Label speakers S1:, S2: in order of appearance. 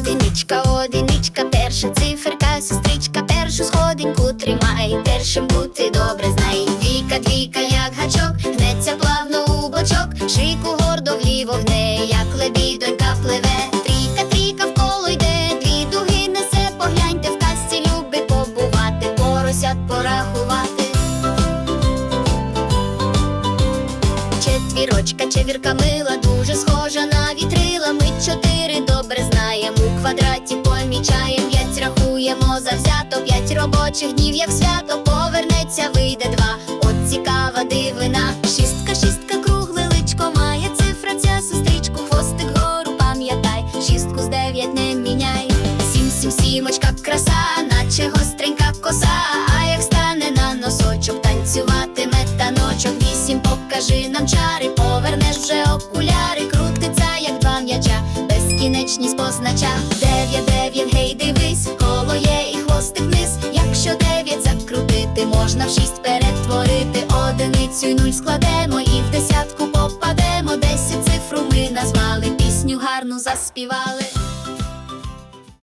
S1: Одиничка, одиничка, перша циферка, сестричка, першу сходинку тримай, першим бути добре знай. Двійка, двійка, як гачок, гнеться плавно у бочок, шийку гордо вліво гне, як лебідонька пливе. Трійка, трійка вколо йде, дві дуги несе, погляньте в казці любить побувати, поросят порахувати. Четвірочка, чевірка мила, дуже схожа на вітрила. Квадраті помічаєм, п'ять рахуємо завзято. П'ять робочих днів, як свято, повернеться, вийде два. От цікава дивина. Шістка, шістка, кругле личко має цифра ця сестричку, хвостик гору пам'ятай, шістку з дев'ять не міняй. Сім, сім, сімочка, краса, наче гостренька коса. А як стане на носочок, танцюватиме таночок. Вісім, покажи нам чари, повернеш вже окуляри, безкінечність позначав Дев'ять, дев'ять, гей, дивись, коло є і хвостик вниз. Якщо дев'ять закрутити, можна в шість перетворити. Одиницю й нуль складемо і в десятку попадемо. Десять цифру ми назвали, пісню гарну заспівали.